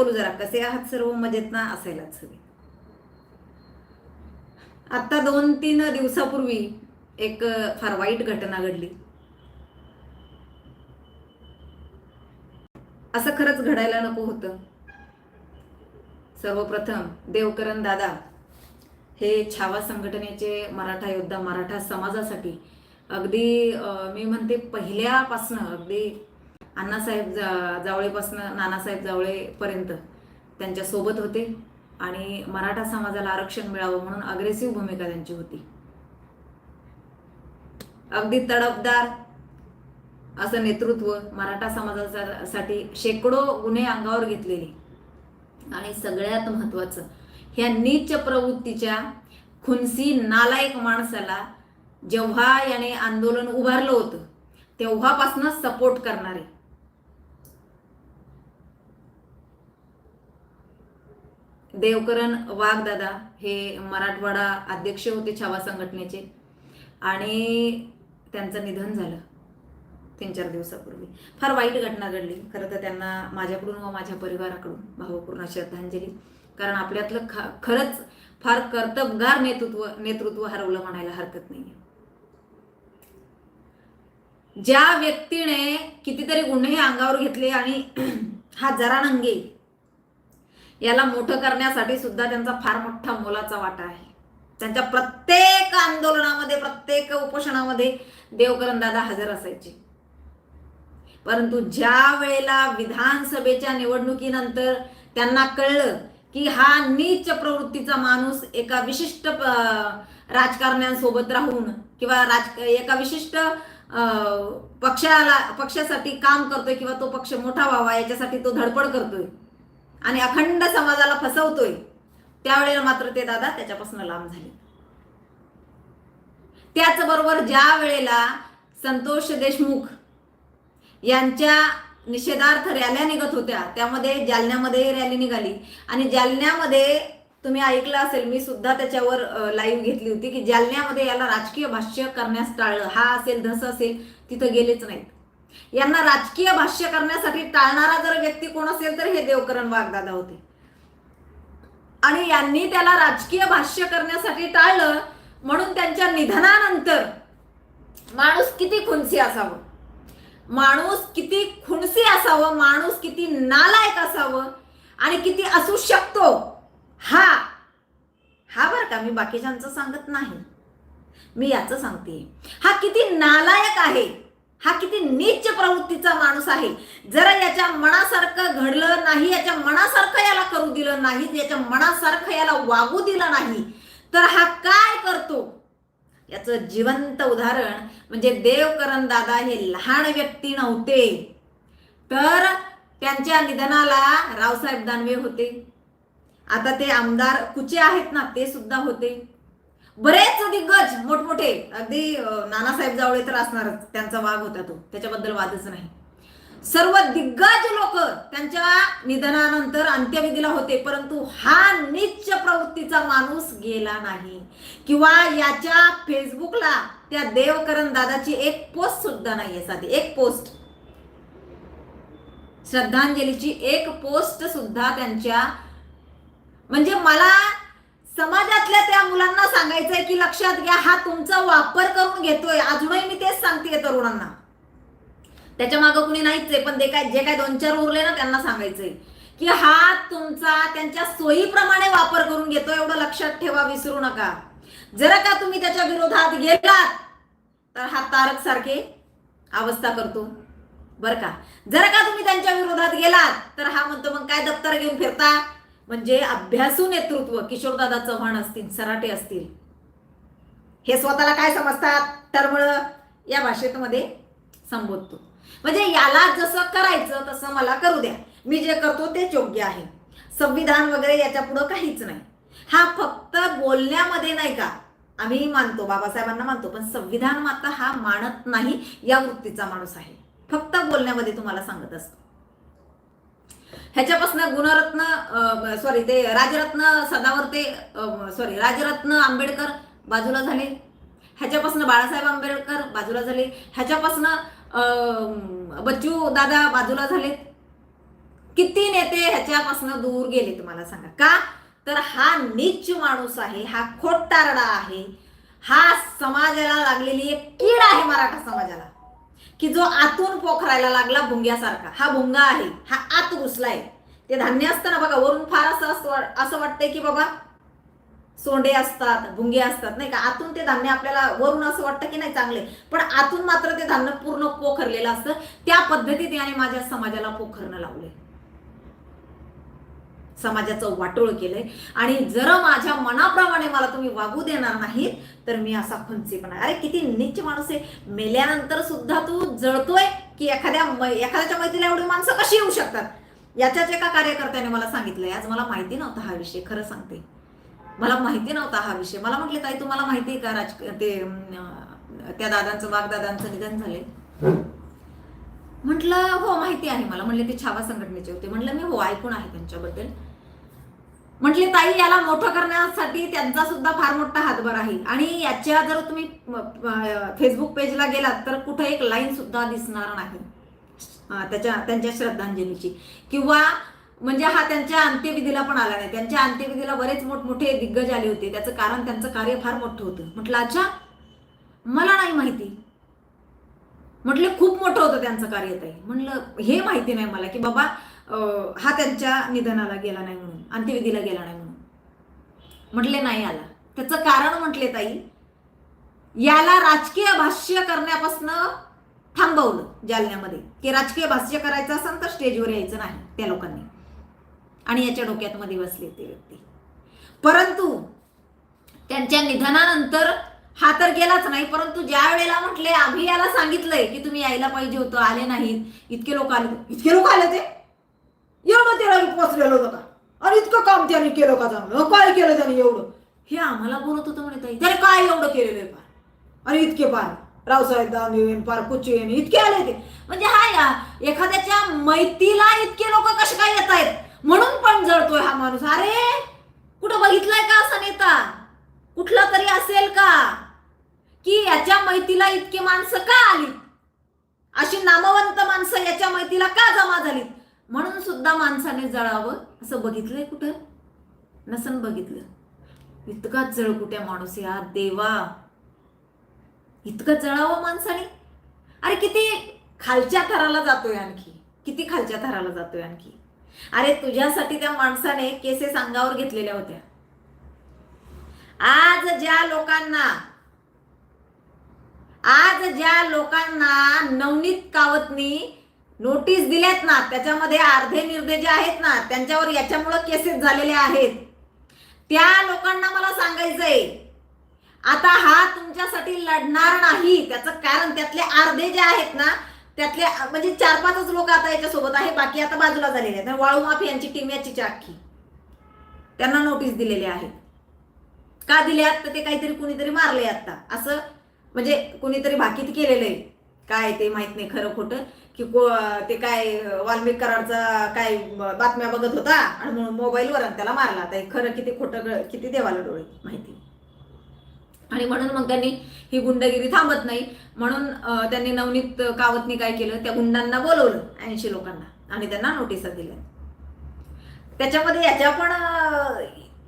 बोलू जरा कसे आहात सर्व? मजेत ना? असायलाच हवे आता दोन तीन दिवसापूर्वी एक फार वाईट घटना घडली. असं खरंच घडायला नको होतं. सर्वप्रथम देवकरण दादा हे छावा संघटनेचे मराठा योद्धा मराठा समाजासाठी अगदी मी म्हणते पहिल्यापासनं अगदी अण्णासाहेब जा जावळेपासनं नानासाहेब जावळेपर्यंत त्यांच्यासोबत होते आणि मराठा समाजाला आरक्षण मिळावं म्हणून अग्रेसिव्ह भूमिका त्यांची होती. अगदी तडफदार असं नेतृत्व मराठा समाजासाठी शेकडो गुन्हे अंगावर घेतलेले. आणि सगळ्यात महत्वाचं ह्या नीच प्रवृत्तीच्या खुनसी नालायक माणसाला जेव्हा याने आंदोलन उभारलं होतं तेव्हापासूनच सपोर्ट करणारे. देवकरण वाघदादा हे मराठवाडा अध्यक्ष होते छावा संघटनेचे. आणि त्यांचं निधन झालं तीन चार दिवसापूर्वी. फार वाईट घटना घडली. खरं तर त्यांना माझ्याकडून व माझ्या परिवाराकडून भावपूर्ण श्रद्धांजली. कारण आपल्यातलं ख खरंच फार कर्तबगार नेतृत्व नेतृत्व हरवलं म्हणायला हरकत नाही ज्या व्यक्तीने कितीतरी गुन्हे अंगावर घेतले आणि हा जरा नंगे याला मोठं करण्यासाठी सुद्धा त्यांचा फार मोठा मोलाचा वाटा आहे. त्यांच्या प्रत्येक आंदोलनामध्ये प्रत्येक उपोषणामध्ये देवकरण दादा हजर असायचे. परंतु ज्या वेळेला विधानसभेच्या निवडणुकीनंतर त्यांना कळलं की हा नीच प्रवृत्तीचा माणूस एका विशिष्ट राजकारण्यांसोबत राहून किंवा राज एका विशिष्ट अं, पक्षाला पक्षासाठी काम करतोय किंवा तो पक्ष मोठा व्हावा याच्यासाठी तो धडपड करतोय. आणि अखंड समाजाला फसवतोय. त्यावेळेला मात्र ते दादा त्याच्यापासून लांब झाले. त्याचबरोबर ज्या वेळेला संतोष देशमुख यांच्या निषेधार्थ रॅल्या निघत होत्या त्यामध्ये जालन्यामध्ये रॅली निघाली. आणि जालन्यामध्ये तुम्ही ऐकलं असेल मी सुद्धा त्याच्यावर लाईव्ह घेतली होती की जालन्यामध्ये याला राजकीय भाष्य करण्यास टाळलं हा असेल धस असेल तिथं गेलेच नाहीत. यांना राजकीय भाष्य करण्यासाठी टाळणारा जर व्यक्ती कोण असेल तर हे देवकरण वाघदादा होते. आणि यांनी त्याला राजकीय भाष्य करण्यासाठी टाळलं म्हणून त्यांच्या निधनानंतर माणूस किती खुनसी असावं? माणूस किती खुणसी असावं? माणूस किती नालायक असावं? आणि किती असू शकतो? हा हा बरं का मी बाकीच्यांचं सांगत नाही. मी याचं सांगते हा किती नालायक आहे? हा किती नीच प्रवृत्तीचा माणूस आहे. जर याच्या मनासारखं घडलं नाही याच्या मनासारखं याला करू दिलं नाही याच्या मनासारखं याला वागू दिलं नाही तर हा काय करतो? याचं जिवंत उदाहरण म्हणजे देवकरण दादा हे लहान व्यक्ती नव्हते. तर त्यांच्या निधनाला रावसाहेब दानवे होते. आता ते आमदार कुचे आहेत ना ते सुद्धा होते. बरेच दिग्गज मोठमोठे. अगदी नानासाहेब जावळे तर असणारच. त्यांचा वाघ होता तो. त्याच्याबद्दल वादच नाही. सर्व दिग्गज लोक त्यांच्या निधनानंतर अंत्यविधीला होते परंतु हा निच्च प्रवृत्तीचा माणूस गेला नाही. किंवा याच्या फेसबुकला त्या देवकरण दादाची एक पोस्ट सुद्धा नाहीये साधी. एक पोस्ट श्रद्धांजलीची एक पोस्ट सुद्धा त्यांच्या म्हणजे मला समाजातल्या त्या मुलांना सांगायचंय की लक्षात घ्या हा तुमचा वापर करून घेतोय. अजूनही मी तेच सांगते तरुणांना. त्याच्या मागं कुणी नाहीच आहे पण ते काय जे काय दोन चार उरले ना त्यांना सांगायचंय की हा तुमचा त्यांच्या सोयीप्रमाणे वापर करून घेतो एवढं लक्षात ठेवा विसरू नका. जर का तुम्ही त्याच्या विरोधात गेलात तर हा तारक सारखे अवस्था करतो. बर का? जर का तुम्ही त्यांच्या विरोधात गेलात तर हा म्हणतो मग काय दप्तर घेऊन फिरता? म्हणजे अभ्यासू नेतृत्व किशोरदादा चव्हाण असतील सराटे असतील हे स्वतःला काय समजतात? टरमळ या भाषेत मध्ये संबोधतो. म्हणजे याला जसं करायचं तसं मला करू द्या. मी जे करतो तेच योग्य आहे. संविधान वगैरे याच्या पुढं काहीच नाही. हा फक्त बोलण्यामध्ये नाही का? आम्ही मानतो बाबासाहेबांना मानतो पण संविधान मात्र हा मानत नाही या वृत्तीचा माणूस आहे. फक्त बोलण्यामध्ये तुम्हाला सांगत असतो. ह्याच्यापासून गुणरत्न सॉरी ते राजरत्न सदावर्ते सॉरी राजरत्न आंबेडकर बाजूला झाले. ह्याच्यापासून बाळासाहेब आंबेडकर बाजूला झाले. ह्याच्यापासून बच्चू दादा बाजूला झाले. किती नेते ह्याच्यापासून दूर गेले तुम्हाला सांगा. का? तर हा नीच माणूस आहे हा खोटारडा आहे. हा समाजाला लागलेली एक कीड आहे मराठा समाजाला. की जो आतून पोखरायला लागला भुंग्यासारखा हा भुंगा आहे हा आत घुसलाय ते धान्य असतं ना बघा वरून फार असं असं असं वाटतंय की बाबा सोंडे असतात भुंगे असतात नाही का? आतून ते धान्य आपल्याला वरून असं वाटतं की नाही चांगले. पण आतून मात्र ते धान्य पूर्ण पोखरलेलं असतं. त्या पद्धतीत याने माझ्या समाजाला पोखरणं लावले समाजाचं वाटोळ केलंय. आणि जर माझ्या मनाप्रमाणे मला तुम्ही वागू देणार नाहीत तर मी असा खुंचीपणा अरे किती नीच माणूस आहे. मेल्यानंतर सुद्धा तू जळतोय की एखाद्या एखाद्याच्या मैत्रीला एवढी माणसं कशी येऊ शकतात? याच्याच एका कार्यकर्त्याने मला सांगितलंय आज मला माहिती नव्हता हा विषय खरं सांगते. मला माहिती नव्हता हा विषय. मला म्हटले ताई तुम्हाला माहिती आहे का राज ते त्या दादांचं वाघदादांचं निधन झाले म्हटलं हो माहिती आहे मला. म्हणले ते छावा संघटनेचे होते. म्हटलं मी हो ऐकून आहे त्यांच्याबद्दल. म्हटले ताई याला मोठं करण्यासाठी त्यांचा सुद्धा फार मोठा हातभार आहे. आणि याच्या जर तुम्ही फेसबुक पेजला गेलात तर कुठं एक लाईन सुद्धा दिसणार नाही. त्याच्या त्यांच्या श्रद्धांजलीची. किंवा म्हणजे हा त्यांच्या अंत्यविधीला पण आला नाही. त्यांच्या अंत्यविधीला बरेच मोठमोठे दिग्गज आले होते. त्याचं कारण त्यांचं कार्य फार मोठं होतं. म्हटलं अच्छा मला नाही माहिती. म्हटलं खूप मोठं होतं त्यांचं कार्य ताई. म्हटलं हे माहिती नाही मला की बाबा हा त्यांच्या निधनाला गेला नाही म्हणून अंत्यविधीला गेला नाही म्हणून. म्हटले नाही आला त्याचं कारण म्हटले ताई याला राजकीय भाष्य करण्यापासून थांबवलं जालन्यामध्ये. की राजकीय भाष्य करायचं असेल तर स्टेजवर यायचं नाही त्या लोकांनी. आणि याच्या डोक्यात मध्ये बसले ते व्यक्ती. परंतु त्यांच्या निधनानंतर हा तर गेलाच नाही परंतु ज्या वेळेला म्हटले आम्ही याला सांगितलंय की तुम्ही यायला पाहिजे होतं आले नाहीत इतके लोक आले इतके लोक आले ते एवढं त्याला पोचलेलं होतं का? आणि इतकं काम त्याने केलं का चांगलं काय केलं त्याने एवढं? हे आम्हाला बोलत होतं म्हणे ताई. त्याने काय एवढं केलेलं आहे पार? आणि इतके पार. रावसाहेब दानवे पार कुचेन इतके आले ते. म्हणजे हा या एखाद्याच्या मैतीला इतके लोक कसे काय येत आहेत? म्हणून पण जळतोय हा माणूस. अरे कुठं बघितलाय का असा नेता? कुठला तरी असेल का? की याच्या मैतीला इतकी माणसं का आली? अशी नामवंत माणसं याच्या मैतीला का जमा झालीत? म्हणून सुद्धा माणसाने जळावं असं बघितलंय कुठं? नसन बघितलं. इतका जळकुट्या माणूस या देवा. इतकं जळावं माणसाने? अरे किती खालच्या थराला जातोय आणखी. किती खालच्या थराला जातोय आणखी. अरे तुझ्यासाठी त्या माणसाने केसेस अंगावर घेतलेल्या होत्या. आज ज्या लोकांना आज ज्या लोकांना नवनीत कावतनी नोटीस दिल्यात ना त्याच्यामध्ये अर्धे निर्दे जे आहेत ना त्यांच्यावर याच्यामुळं केसेस झालेले आहेत. त्या लोकांना मला सांगायचंय आता हा तुमच्यासाठी लढणार नाही त्याचं कारण त्यातले अर्धे जे आहेत ना त्यातले म्हणजे चार पाचच लोक आता याच्यासोबत आहे बाकी आता बाजूला झालेले आहेत. म्हणजे वाळू माफियांची टीम याची चाखी त्यांना नोटीस दिलेली आहे. का दिल्यात? तर ते काहीतरी कुणीतरी मारले आता. असं म्हणजे कुणीतरी भाकीत केलेलं आहे. काय ते माहीत नाही खरं खोटं की को- ते काय वाल्मिक कराडचा काय बातम्या बघत होता आणि म्हणून मोबाईलवर आणि त्याला मारला. तर खरं किती खोटं किती देवाला डोळे माहिती. आणि म्हणून मग त्यांनी ही गुंडगिरी थांबत नाही. म्हणून त्यांनी नवनीत कावतनी काय केलं? त्या गुंडांना बोलवलं ऐंशी लोकांना आणि त्यांना नोटिसा दिल्या. त्याच्यामध्ये याच्या पण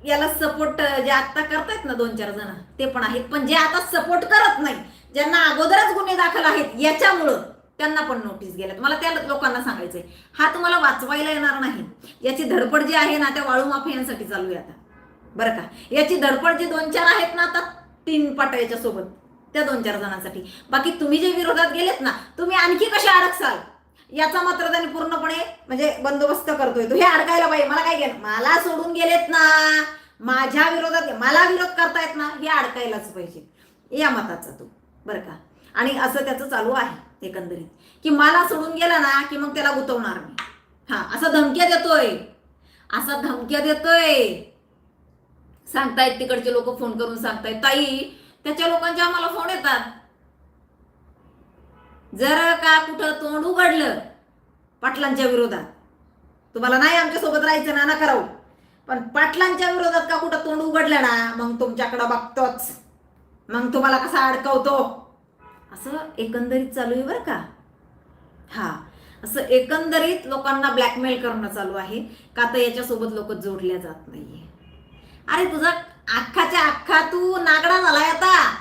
याला सपोर्ट जे आता करतायत ना दोन चार जण ते पण आहेत. पण जे आता सपोर्ट करत नाही ज्यांना अगोदरच गुन्हे दाखल आहेत याच्यामुळं त्यांना पण नोटीस गेल्यात. मला त्या लोकांना सांगायचंय हा तुम्हाला वाचवायला येणार नाही. याची धडपड जी आहे ना त्या वाळू माफियांसाठी चालू आहे आता. बरं का? याची धडपड जी दोन चार आहेत ना आता तीन पाटळ्याच्या सोबत त्या दोन चार जणांसाठी. बाकी तुम्ही जे विरोधात गेलेत ना तुम्ही आणखी कसे अडकसाल? याचा मात्र त्यांनी पूर्णपणे म्हणजे बंदोबस्त करतोय. तो हे अडकायला पाहिजे. मला काय गेलं मला सोडून गेलेत ना. माझ्या विरोधात मला विरोध करतायत ना हे अडकायलाच पाहिजे. या मताचा तू. बरं का? आणि असं त्याचं चालू आहे एकंदरीत. की मला सोडून गेला ना की मग त्याला गुतवणार मी. हा असा धमक्या देतोय. असा धमक्या देतोय. सांगतायत तिकडचे लोक फोन करून सांगतायत. ताई त्याच्या लोकांचे आम्हाला फोन येतात. जर का कुठं तोंड उघडलं पाटलांच्या विरोधात? तुम्हाला नाही आमच्यासोबत राहायचं ना ना करावं पण पाटलांच्या विरोधात का कुठं तोंड उघडलं ना मग तुमच्याकडं बघतोच. मग तुम्हाला कसा अडकवतो? असं एकंदरीत चालू आहे बरं का? हा. असं एकंदरीत लोकांना ब्लॅकमेल करणं चालू आहे. का तर याच्यासोबत लोक जोडल्या जात नाहीये. अरे तुझा अख्खाच्या अख्खा तू नागडा झालाय आता.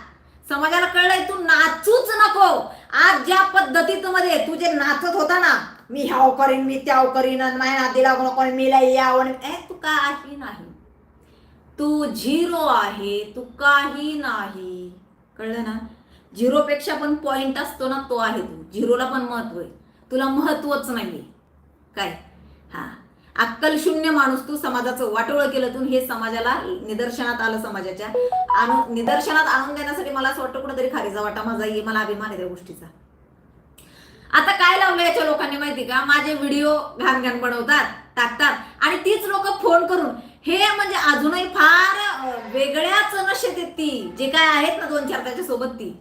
समाजाला कळलंय तू नाचूच नको. आज ज्या पद्धतीत मध्ये तू जे नाचत होता ना मी ह्याव करीन मी त्याव करीन माझ्या नातीला कोण मी याव यावण ए तू काही नाही? तू झिरो आहे तू काही नाही. कळलं ना? झिरोपेक्षा पण पॉइंट असतो ना तो आहे तू. झिरोला पण महत्त्व आहे. तुला महत्वच नाहीये. काय? हा. अक्कल शून्य माणूस तू समाजाचं वाटोळं केलं तू हे समाजाला निदर्शनात आलं समाजाच्या. आणून निदर्शनात आणून देण्यासाठी मला असं वाटतं कुठेतरी खारीचा वाटा माझा ये मला अभिमान आहे त्या गोष्टीचा. आता काय लावलं याच्या लोकांनी माहिती का? माझे व्हिडिओ घाण घाण बनवतात टाकतात. आणि तीच लोक फोन करून हे म्हणजे अजूनही फार वेगळ्याच नशेत आहेत ती. जे काय आहेत ना दोन चार त्याच्या सोबत ती.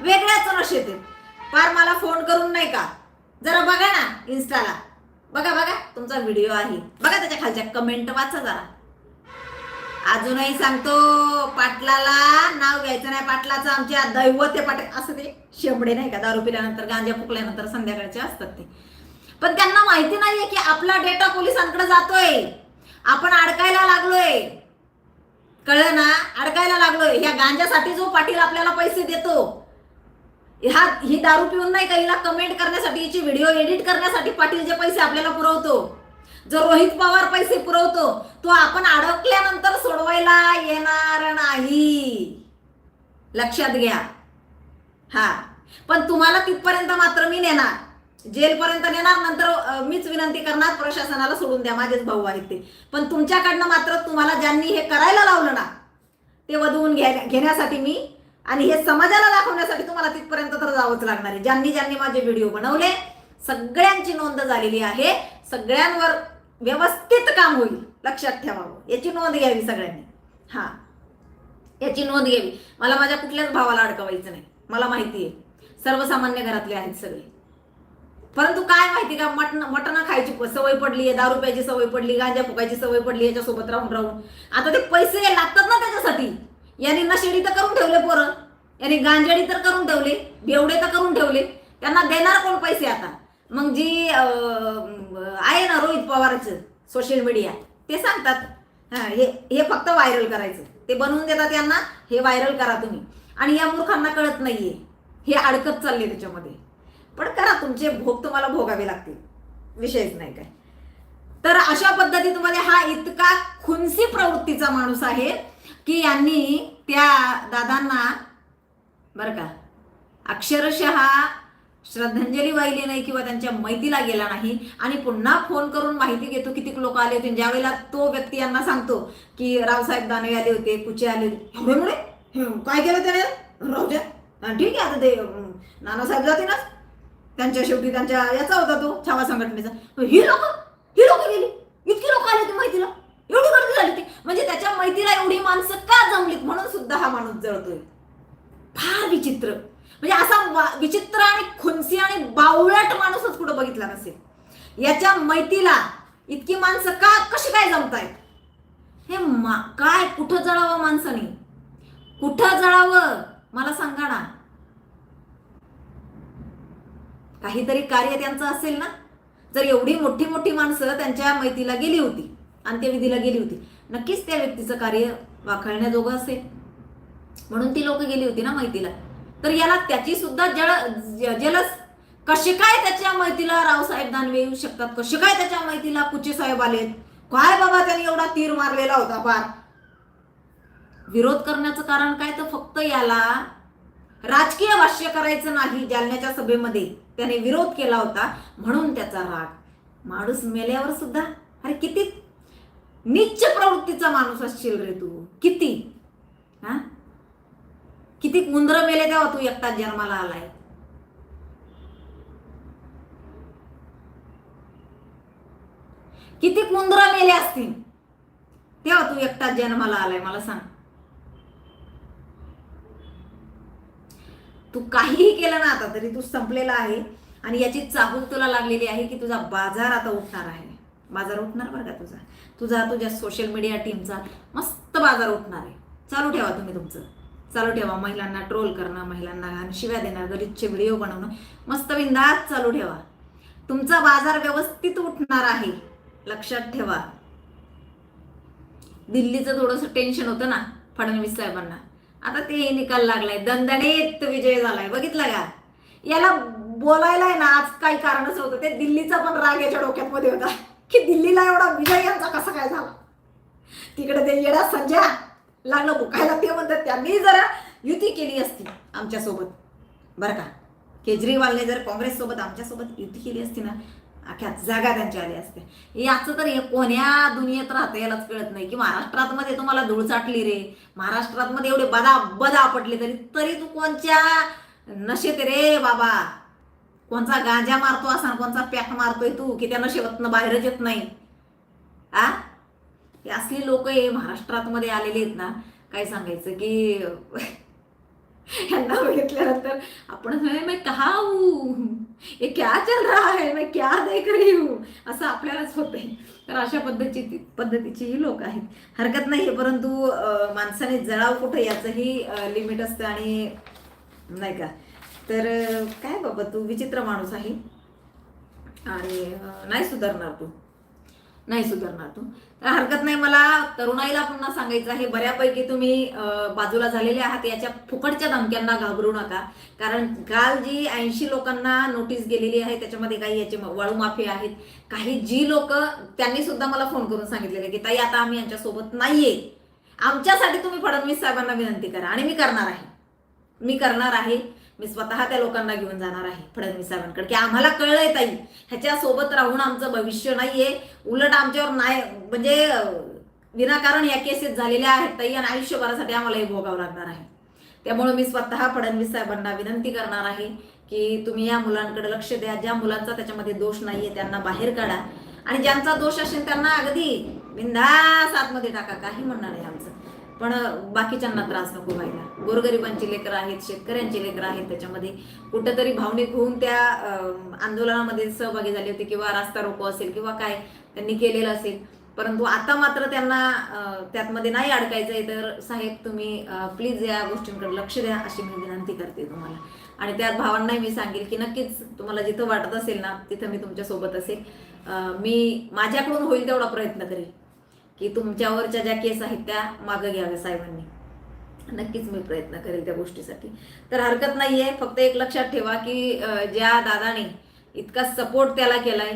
वेगळ्याच नशेत आहेत. फार मला फोन करून नाही का? जरा बघा ना इन्स्टाला बघा बघा तुमचा व्हिडिओ आहे. बघा त्याच्या खालच्या कमेंट वाचा जरा. अजूनही सांगतो पाटलाला नाव घ्यायचं नाही. पाटलाचं आमच्या दैवत आहे असं ते शेंबडे नाही का? दारू पिल्यानंतर गांजा फुकल्यानंतर संध्याकाळचे असतात ते. पण त्यांना माहिती नाहीये की आपला डेटा पोलिसांकडे जातोय. आपण अडकायला लागलोय. कळलं ना? अडकायला लागलोय. ह्या गांजासाठी जो पाटील आपल्याला पैसे देतो ह्या ही दारू पिऊन नाही का हिला कमेंट करण्यासाठी हिची व्हिडिओ एडिट करण्यासाठी पाटील जे पैसे आपल्याला पुरवतो? जो रोहित पवार पैसे पुरवतो तो आपण अडकल्यानंतर सोडवायला येणार नाही. लक्षात घ्या. हा. पण तुम्हाला तिथपर्यंत मात्र मी नेणार. जेलपर्यंत नेणार नंतर मीच विनंती करणार प्रशासनाला सोडून द्या माझेच भाऊ आहेत ते. पण तुमच्याकडनं मात्र तुम्हाला ज्यांनी हे करायला लावलं ना ते वधवून घ्या घेण्यासाठी मी आणि हे समाजाला दाखवण्यासाठी तुम्हाला तिथपर्यंत तर जावंच लागणार आहे. ज्यांनी ज्यांनी माझे व्हिडिओ बनवले सगळ्यांची नोंद झालेली आहे. सगळ्यांवर व्यवस्थित काम होईल. लक्षात ठेवावं. याची नोंद घ्यावी सगळ्यांनी. हा. याची नोंद घ्यावी. मला माझ्या कुठल्याच भावाला अडकवायचं नाही. मला माहिती आहे. सर्वसामान्य घरातले आहेत सगळे. परंतु काय माहिती का मटण मटण खायची सवय पडली आहे दारू प्यायची सवय पडली गांजा फुकायची सवय पडली याच्यासोबत राहून राहून. आता ते पैसे लागतात ना त्याच्यासाठी? यांनी नशेडी तर करून ठेवले पोरं. यांनी गांजाडी तर करून ठेवले बेवडे तर करून ठेवले. त्यांना देणार कोण पैसे आता? मग जी अं, आहे ना रोहित पवारचं सोशल मीडिया ते सांगतात. हा हे हे फक्त व्हायरल करायचं. ते बनवून देतात यांना हे व्हायरल करा तुम्ही. आणि या मूर्खांना कळत नाहीये. हे अडकत चालले त्याच्यामध्ये. पण करा तुमचे भोग तुम्हाला भोगावे लागतील. विषयच नाही काय. तर अशा पद्धतीमध्ये हा इतका खुनसी प्रवृत्तीचा माणूस आहे की यांनी त्या दादांना बरं का अक्षरशः श्रद्धांजली वाहिली नाही किंवा त्यांच्या मैतीला गेला नाही. आणि पुन्हा फोन करून माहिती घेतो किती लोक आले होते. ज्यावेळेला तो व्यक्ती यांना सांगतो की रावसाहेब दानवे आले होते कुचे आले होते. काय केलं त्याने? राहू द्या. ठीक आहे आता ते नानासाहेब जाते ना. त्यांच्या शेवटी त्यांच्या याचा होता तो छावा संघटनेचा. ही लोक ही लोक गेली. इतकी लोक आले होते माहितीला. एवढी गर्दी झाली होती. म्हणजे त्याच्या माहितीला एवढी माणसं का जमलीत? म्हणून सुद्धा हा माणूस जळतोय. फार विचित्र. म्हणजे असा वा- विचित्र आणि खुनसी आणि बावळट माणूसच कुठं बघितला नसेल. याच्या मैतीला इतकी माणसं का कशी काय जमतायत? हे मा काय कुठं जळावं माणसाने? कुठं जळावं? मला सांगा ना. काहीतरी कार्य त्यांचं असेल ना? जर एवढी मोठी मोठी माणसं त्यांच्या मैतीला गेली होती अंत्यविधीला गेली होती नक्कीच त्या व्यक्तीचं कार्य वाखळण्याजोगं असेल. म्हणून ती लोक गेली होती ना मैतीला तर याला त्याची सुद्धा जळ जलस. कसे काय त्याच्या मैतीला रावसाहेब दानवे येऊ शकतात? कसे काय त्याच्या मैतीला कुचे साहेब आलेत काय बाबा त्यांनी एवढा तीर मारलेला होता फार? विरोध करण्याचं कारण काय? तर फक्त याला राजकीय भाष्य करायचं नाही जालन्याच्या सभेमध्ये त्याने विरोध केला होता म्हणून त्याचा राग. माणूस मेल्यावर सुद्धा अरे किती निच्च प्रवृत्तीचा माणूस असशील रे तू. किती? हा? किती उंदर मेले तेव्हा तू एकटा जन्माला आलाय? किती उंदर मेले असतील तेव्हा तू एकटा जन्माला आलाय मला सांग. तू काहीही केलं ना आता तरी तू संपलेला आहे. आणि याची चाहूल तुला लागलेली आहे की तुझा बाजार आता उठणार आहे. बाजार उठणार बरं का तुझा? तुझा तुझ्या सोशल मीडिया टीमचा मस्त बाजार उठणार आहे. चालू ठेवा तुम्ही तुमचं. चालू ठेवा. महिलांना ट्रोल करणं महिलांना घाण शिव्या देणं गलिच्छ व्हिडिओ बनवणं मस्त बिंदात चालू ठेवा. तुमचा बाजार व्यवस्थित उठणार आहे. लक्षात ठेवा. दिल्लीचं थोडंसं टेन्शन होतं ना फडणवीस साहेबांना. आता ते निकाल लागलाय. दणदणीत विजय झालाय. बघितलं का? याला बोलायला आहे ना आज काही कारणच होतं ते दिल्लीचा पण राग याच्या डोक्यात मध्ये होता. की दिल्लीला एवढा विजय यांचा कसा काय झाला? तिकडे ते येडा संजय लागलं बुकायला ते म्हणतात त्यांनी जरा युती केली असती आमच्यासोबत. बरं का? केजरीवालने जर काँग्रेससोबत आमच्यासोबत युती केली असती ना अख्या जागा त्यांच्या आल्या असते. याचं तर हे कोण्या दुनियेत राहतं यालाच कळत नाही. की महाराष्ट्रात मध्ये तुम्हाला धूळ चाटली रे. महाराष्ट्रात मध्ये एवढे बदा बदा आपटले तरी तरी तू कोणच्या नशेत रे बाबा? कोणचा गांजा मारतो असा कोणचा पॅक मारतोय तू की त्या नशेवतनं बाहेरच येत नाही? आ? हे असली लोक हे महाराष्ट्रात मध्ये आलेले आहेत ना काय सांगायचं की यांना बघितल्यानंतर आपण म्हणून हे ये क्या चल रहा है? मैं क्या देख रही हूँ? असं आपल्यालाच होते तर अशा पद्धतीची पद्धतीची ही लोक आहेत. हरकत नाही परंतु माणसाने जळाव कुठं याचंही लिमिट असतं आणि नाही का? तर काय बाबा तू विचित्र माणूस आहे. आणि नाही सुधारणार तू. नाही सुधारणार तू. तर हरकत नाही मला तरुणाईला पुन्हा सांगायचं आहे. बऱ्यापैकी तुम्ही बाजूला झालेले आहात. याच्या फुकटच्या धमक्यांना घाबरू नका. कारण काल जी ऐंशी लोकांना नोटीस गेलेली आहे त्याच्यामध्ये काही याचे वाळू माफी आहेत. काही जी लोक त्यांनी सुद्धा मला फोन करून सांगितलेले की ताई आता आम्ही यांच्यासोबत नाहीये. आमच्यासाठी तुम्ही फडणवीस साहेबांना विनंती करा. आणि मी करणार आहे. मी करणार आहे. मी स्वतः त्या लोकांना घेऊन जाणार आहे फडणवीस साहेबांकडे. की आम्हाला कळलंय ताई ह्याच्यासोबत राहून आमचं भविष्य नाहीये. उलट आमच्यावर नाही म्हणजे विनाकारण या केसेस झालेल्या आहेत ताई आणि आयुष्यभरासाठी आम्हाला हे भोगावं लागणार आहे. त्यामुळे मी स्वतः फडणवीस साहेबांना विनंती करणार आहे की तुम्ही या मुलांकडे लक्ष द्या. ज्या मुलांचा त्याच्यामध्ये दोष नाहीये त्यांना बाहेर काढा. आणि ज्यांचा दोष असेल त्यांना अगदी बिंदास आतमध्ये टाका. काही म्हणणार नाही पण बाकीच्यांना त्रास नको व्हायला. गोरगरिबांची लेकरं आहेत शेतकऱ्यांची लेकरं आहेत त्याच्यामध्ये कुठंतरी भावनिक होऊन त्या आंदोलनामध्ये सहभागी झाले होते किंवा रास्ता रोको असेल किंवा काय त्यांनी केलेलं असेल. परंतु आता मात्र त्यांना त्यातमध्ये नाही अडकायचंय तर साहेब तुम्ही प्लीज या गोष्टींकडे लक्ष द्या अशी मी विनंती करते तुम्हाला. आणि त्यात भावांनाही मी सांगेल की नक्कीच तुम्हाला जिथं वाटत असेल ना तिथं मी तुमच्यासोबत असेल. मी माझ्याकडून होईल तेवढा प्रयत्न करेल. की तुमच्यावरच्या ज्या केस आहेत त्या मागं घ्याव्या साहेबांनी. नक्कीच मी प्रयत्न करेल त्या गोष्टीसाठी. तर हरकत नाही आहे फक्त एक लक्षात ठेवा की ज्या दादाने इतका सपोर्ट त्याला केलाय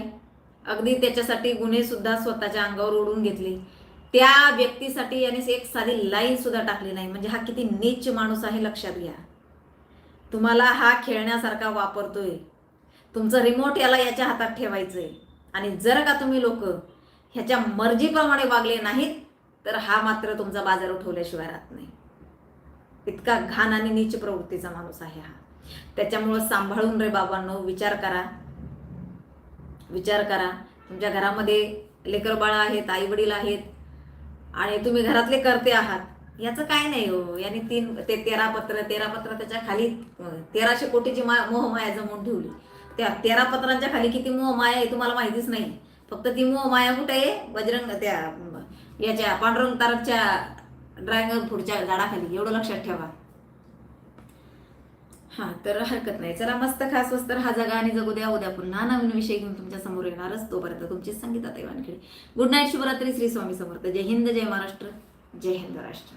अगदी त्याच्यासाठी गुन्हेसुद्धा स्वतःच्या अंगावर ओढून घेतले त्या व्यक्तीसाठी याने एक साधी लाईन सुद्धा टाकली नाही. म्हणजे हा किती नीच माणूस आहे लक्षात घ्या. तुम्हाला हा खेळण्यासारखा वापरतोय. तुमचं रिमोट याला याच्या हातात ठेवायचंय. आणि जर का तुम्ही लोक ह्याच्या मर्जीप्रमाणे वागले नाहीत तर हा मात्र तुमचा बाजार उठवल्याशिवाय राहत नाही. इतका घाण आणि नीच प्रवृत्तीचा माणूस आहे हा. त्याच्यामुळं सांभाळून रे बाबांनो विचार करा. विचार करा. तुमच्या घरामध्ये लेकर बाळा आहेत आई वडील आहेत आणि तुम्ही घरातले करते आहात. याचं काय नाही हो. याने तीन ते तेरा पत्र तेरा पत्र त्याच्याखाली तेराशे कोटीची मा मोहमाया जमवून ठेवली. त्या तेरा पत्रांच्या खाली किती मोहमाया आहे तुम्हाला माहितीच नाही. फक्त ती मोहमाया कुठे आहे? बजरंग त्या याच्या पांडुरंग तारकच्या ड्रॅगन फ्रूटच्या झाडाखाली. एवढं लक्षात ठेवा. हा तर हरकत नाही. चला मस्त खास वस्तर हा जगा आणि जगू द्या. उद्या पुन्हा नवीन विषय घेऊन तुमच्यासमोर येणारच तोपर्यंत तुमची संगीता तैवानखेडे गुड नाईट शुभरात्री श्री स्वामी समर्थ. जय हिंद जय महाराष्ट्र जय हिंद राष्ट्र.